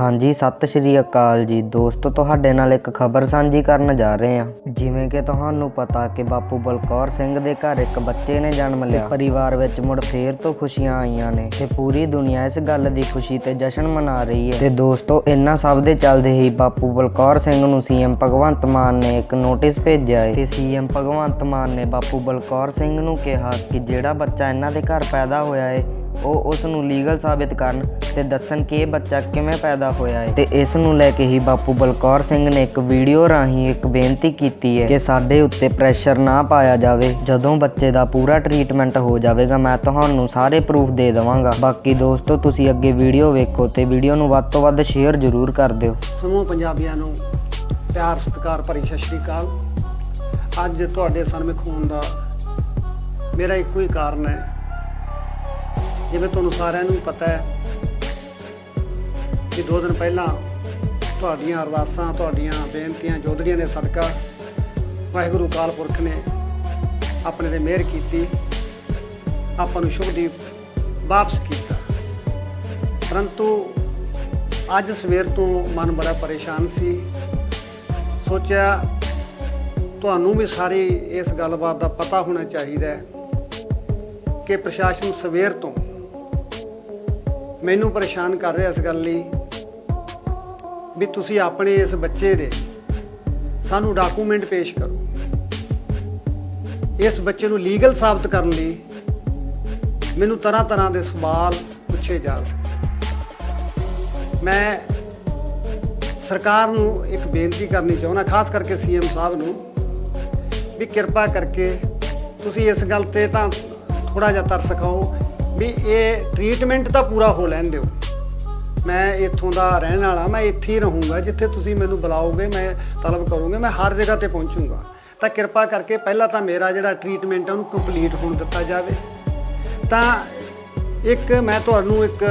ਹਾਂਜੀ, ਸਤਿ ਸ਼੍ਰੀ ਅਕਾਲ ਜੀ। ਦੋਸਤੋ, ਤੁਹਾਡੇ ਨਾਲ ਇੱਕ ਖਬਰ ਸਾਂਝੀ ਕਰਨ ਜਾ ਰਹੇ ਹਾਂ। ਜਿਵੇਂ ਕਿ ਤੁਹਾਨੂੰ ਪਤਾ ਕਿ ਬਾਪੂ ਬਲਕੌਰ ਸਿੰਘ ਦੇ ਘਰ ਇੱਕ ਬੱਚੇ ਨੇ ਜਨਮ ਲਿਆ। ਪਰਿਵਾਰ ਵਿੱਚ ਮੁੜ ਫੇਰ ਤੋਂ ਖੁਸ਼ੀਆਂ ਆਈਆਂ ਨੇ ਤੇ ਪੂਰੀ ਦੁਨੀਆ ਇਸ ਗੱਲ ਦੀ ਖੁਸ਼ੀ ਤੇ ਜਸ਼ਨ ਮਨਾ ਰਹੀ ਹੈ। ਤੇ ਦੋਸਤੋ ਇਹਨਾਂ ਸਭ ਦੇ ਚੱਲਦੇ ਹੀ ਬਾਪੂ ਬਲਕੌਰ ਸਿੰਘ ਨੂੰ ਸੀਐਮ ਭਗਵੰਤ ਮਾਨ ਨੇ ਇੱਕ ਨੋਟਿਸ ਭੇਜਿਆ ਹੈ। ਤੇ ਸੀਐਮ ਭਗਵੰਤ ਮਾਨ ਨੇ ਬਾਪੂ ਬਲਕੌਰ ਸਿੰਘ ਨੂੰ ਕਿਹਾ ਕਿ ਜਿਹੜਾ ਬੱਚਾ ਇਹਨਾਂ ਦੇ ਘਰ ਪੈਦਾ ਹੋਇਆ ਹੈ ਉਹ ਉਸ ਨੂੰ ਲੀਗਲ ਸਾਬਿਤ ਕਰਨ ਤੇ ਦੱਸਣ ਕਿ ਇਹ ਬੱਚਾ ਕਿਵੇਂ ਪੈਦਾ ਹੋਇਆ ਹੈ। ਤੇ ਇਸ ਨੂੰ ਲੈ ਕੇ ਹੀ ਬਾਪੂ ਬਲਕੌਰ ਸਿੰਘ ਨੇ ਇੱਕ ਵੀਡੀਓ ਰਾਹੀਂ ਇੱਕ ਬੇਨਤੀ ਕੀਤੀ ਹੈ ਕਿ ਸਾਡੇ ਉੱਤੇ ਪ੍ਰੈਸ਼ਰ ਨਾ ਪਾਇਆ ਜਾਵੇ। ਜਦੋਂ ਬੱਚੇ ਦਾ ਪੂਰਾ ਟ੍ਰੀਟਮੈਂਟ ਹੋ ਜਾਵੇਗਾ, ਮੈਂ ਤੁਹਾਨੂੰ ਸਾਰੇ ਪ੍ਰੂਫ ਦੇ ਦੇਵਾਂਗਾ। ਬਾਕੀ ਦੋਸਤੋ, ਤੁਸੀਂ ਅੱਗੇ ਵੀਡੀਓ ਵੇਖੋ ਤੇ ਵੀਡੀਓ ਨੂੰ ਵੱਧ ਤੋਂ ਵੱਧ ਸ਼ੇਅਰ ਜ਼ਰੂਰ ਕਰ ਦਿਓ। ਸਮੂਹ ਪੰਜਾਬੀਆਂ ਨੂੰ ਪਿਆਰ, ਸਤਿਕਾਰ ਭਰੀ ਸਤਿ ਸ਼੍ਰੀ ਅਕਾਲ। ਅੱਜ ਤੁਹਾਡੇ ਸਾਹਮਣੇ ਖੂਨ ਦਾ ਮੇਰਾ ਇੱਕੋ ਹੀ ਕਾਰਨ ਹੈ ਜਿਵੇਂ ਤੁਹਾਨੂੰ ਸਾਰਿਆਂ ਨੂੰ ਪਤਾ ਹੈ ਕਿ ਦੋ ਦਿਨ ਪਹਿਲਾਂ ਤੁਹਾਡੀਆਂ ਅਰਦਾਸਾਂ, ਤੁਹਾਡੀਆਂ ਬੇਨਤੀਆਂ ਜੋਦੜੀਆਂ ਨੇ ਸਦਕਾ ਵਾਹਿਗੁਰੂ ਕਾਲ ਪੁਰਖ ਨੇ ਆਪਣੇ ਤੇ ਮਿਹਰ ਕੀਤੀ। ਆਪਾਂ ਨੂੰ ਸ਼ੁਭਦੀਪ ਵਾਪਸ ਕੀਤਾ। ਪਰੰਤੂ ਅੱਜ ਸਵੇਰ ਤੋਂ ਮਨ ਬੜਾ ਪਰੇਸ਼ਾਨ ਸੀ। ਸੋਚਿਆ ਤੁਹਾਨੂੰ ਵੀ ਸਾਰੀ ਇਸ ਗੱਲਬਾਤ ਦਾ ਪਤਾ ਹੋਣਾ ਚਾਹੀਦਾ ਹੈ ਕਿ ਪ੍ਰਸ਼ਾਸਨ ਸਵੇਰ ਤੋਂ ਮੈਨੂੰ ਪਰੇਸ਼ਾਨ ਕਰ ਰਿਹਾ ਇਸ ਗੱਲ ਲਈ ਵੀ ਤੁਸੀਂ ਆਪਣੇ ਇਸ ਬੱਚੇ ਦੇ ਸਾਨੂੰ ਡਾਕੂਮੈਂਟ ਪੇਸ਼ ਕਰੋ। ਇਸ ਬੱਚੇ ਨੂੰ ਲੀਗਲ ਸਾਬਤ ਕਰਨ ਲਈ ਮੈਨੂੰ ਤਰ੍ਹਾਂ ਤਰ੍ਹਾਂ ਦੇ ਸਵਾਲ ਪੁੱਛੇ ਜਾ ਸਕਦੇ ਮੈਂ ਸਰਕਾਰ ਨੂੰ ਇੱਕ ਬੇਨਤੀ ਕਰਨੀ ਚਾਹੁੰਦਾ, ਖਾਸ ਕਰਕੇ ਸੀਐਮ ਸਾਹਿਬ ਨੂੰ, ਵੀ ਕਿਰਪਾ ਕਰਕੇ ਤੁਸੀਂ ਇਸ ਗੱਲ ਤੇ ਤਾਂ ਥੋੜਾ ਜਿਹਾ ਤਰਸ ਖਾਓ। ਵੀ ਇਹ ਟ੍ਰੀਟਮੈਂਟ ਤਾਂ ਪੂਰਾ ਹੋ ਲੈਣ ਦਿਓ। ਮੈਂ ਇੱਥੋਂ ਦਾ ਰਹਿਣ ਵਾਲਾ, ਮੈਂ ਇੱਥੇ ਹੀ ਰਹੂੰਗਾ, ਜਿੱਥੇ ਤੁਸੀਂ ਮੈਨੂੰ ਬੁਲਾਓਗੇ, ਮੈਂ ਤਲਬ ਕਰੂੰਗਾ, ਮੈਂ ਹਰ ਜਗ੍ਹਾ ਤੇ ਪਹੁੰਚੂੰਗਾ। ਤਾਂ ਕਿਰਪਾ ਕਰਕੇ ਪਹਿਲਾਂ ਤਾਂ ਮੇਰਾ ਜਿਹੜਾ ਟ੍ਰੀਟਮੈਂਟ ਹੈ ਉਹਨੂੰ ਕੰਪਲੀਟ ਹੋਣ ਦਿੱਤਾ ਜਾਵੇ। ਤਾਂ ਇੱਕ ਮੈਂ ਤੁਹਾਨੂੰ ਇੱਕ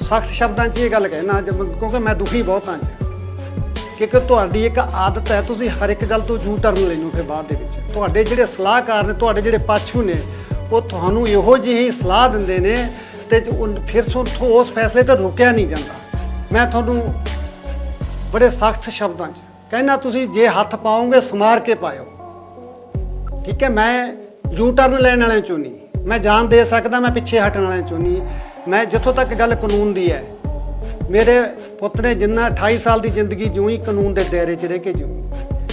ਸਖਤ ਸ਼ਬਦਾਂ 'ਚ ਇਹ ਗੱਲ ਕਹਿਣਾ, ਜਦ- ਕਿਉਂਕਿ ਮੈਂ ਦੁਖੀ ਬਹੁਤ ਹਾਂ। ਕਿਉਂਕਿ ਤੁਹਾਡੀ ਇੱਕ ਆਦਤ ਹੈ, ਤੁਸੀਂ ਹਰ ਇੱਕ ਗੱਲ ਤੋਂ ਜੂ ਟਰਨ ਲੈਣੋ ਫਿਰ ਬਾਅਦ ਦੇ ਵਿੱਚ। ਤੁਹਾਡੇ ਜਿਹੜੇ ਸਲਾਹਕਾਰ ਨੇ, ਤੁਹਾਡੇ ਜਿਹੜੇ ਪਾਛੂ ਨੇ ਉਹ ਤੁਹਾਨੂੰ ਇਹੋ ਜਿਹੀ ਸਲਾਹ ਦਿੰਦੇ ਨੇ ਤੇ ਉਹ ਫਿਰ ਤੁਹਾਨੂੰ ਉਸ ਫੈਸਲੇ ਤੋਂ ਰੋਕਿਆ ਨਹੀਂ ਜਾਂਦਾ। ਮੈਂ ਤੁਹਾਨੂੰ ਬੜੇ ਸਖਤ ਸ਼ਬਦਾਂ 'ਚ ਕਹਿਣਾ ਤੁਸੀਂ ਜੇ ਹੱਥ ਪਾਓਗੇ ਸਮਾਰ ਕੇ ਪਾਇਓ। ਠੀਕ ਹੈ, ਮੈਂ ਯੂ ਟਰਨ ਲੈਣ ਵਾਲਿਆਂ ਚੋਂ ਨਹੀਂ। ਮੈਂ ਜਾਨ ਦੇ ਸਕਦਾ, ਮੈਂ ਪਿੱਛੇ ਹਟਣ ਵਾਲਿਆਂ ਚੋਂ ਨਹੀਂ। ਮੈਂ ਜਿੱਥੋਂ ਤੱਕ ਗੱਲ ਕਾਨੂੰਨ ਦੀ ਹੈ, ਮੇਰੇ ਪੁੱਤ ਨੇ ਜਿੰਨਾ 28 ਸਾਲ ਦੀ ਜ਼ਿੰਦਗੀ ਜਿਉਂ ਹੀ ਕਾਨੂੰਨ ਦੇ ਦਾਇਰੇ 'ਚ ਰਹਿ ਕੇ ਜਿਉਂ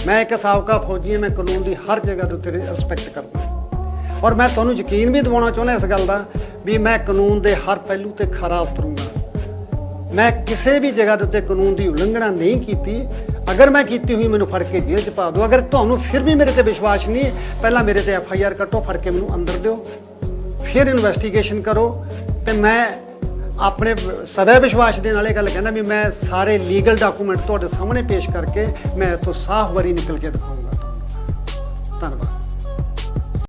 ਮੈਂ ਇੱਕ ਸਾਬਕਾ ਫੌਜੀ ਹਾਂ, ਮੈਂ ਕਾਨੂੰਨ ਦੀ ਹਰ ਜਗ੍ਹਾ ਦੇ ਉੱਤੇ ਰਿਸਪੈਕਟ ਕਰਦਾ। ਔਰ ਮੈਂ ਤੁਹਾਨੂੰ ਯਕੀਨ ਵੀ ਦਿਵਾਉਣਾ ਚਾਹੁੰਦਾ ਇਸ ਗੱਲ ਦਾ ਵੀ ਮੈਂ ਕਾਨੂੰਨ ਦੇ ਹਰ ਪਹਿਲੂ ਤੇ ਖਰਾ ਉਤਰੂੰਗਾ। ਮੈਂ ਕਿਸੇ ਵੀ ਜਗ੍ਹਾ ਦੇ ਉੱਤੇ ਕਾਨੂੰਨ ਦੀ ਉਲੰਘਣਾ ਨਹੀਂ ਕੀਤੀ। ਅਗਰ ਮੈਂ ਕੀਤੀ ਹੋਈ ਮੈਨੂੰ ਫੜ ਕੇ ਜੇਲ੍ਹ 'ਚ ਪਾ ਦਿਓ। ਅਗਰ ਤੁਹਾਨੂੰ ਫਿਰ ਵੀ ਮੇਰੇ ਤੇ ਵਿਸ਼ਵਾਸ ਨਹੀਂ, ਪਹਿਲਾਂ ਮੇਰੇ ਤੇ ਐਫ ਆਈ ਆਰ ਕੱਟੋ, ਫੜ ਕੇ ਮੈਨੂੰ ਅੰਦਰ ਦਿਓ। ਫਿਰ ਇਨਵੈਸਟੀਗੇਸ਼ਨ ਕਰੋ। ਤੇ ਮੈਂ ਆਪਣੇ ਸਵੈ ਵਿਸ਼ਵਾਸ ਦੇ ਨਾਲ ਇਹ ਗੱਲ ਕਹਿੰਦਾ ਵੀ ਮੈਂ ਸਾਰੇ ਲੀਗਲ ਡਾਕੂਮੈਂਟ ਤੁਹਾਡੇ ਸਾਹਮਣੇ ਪੇਸ਼ ਕਰਕੇ ਮੈਂ ਤੋਂ ਸਾਫ਼ ਵਰੀ ਨਿਕਲ ਕੇ ਦਿਖਾਊਂਗਾ ਧੰਨਵਾਦ।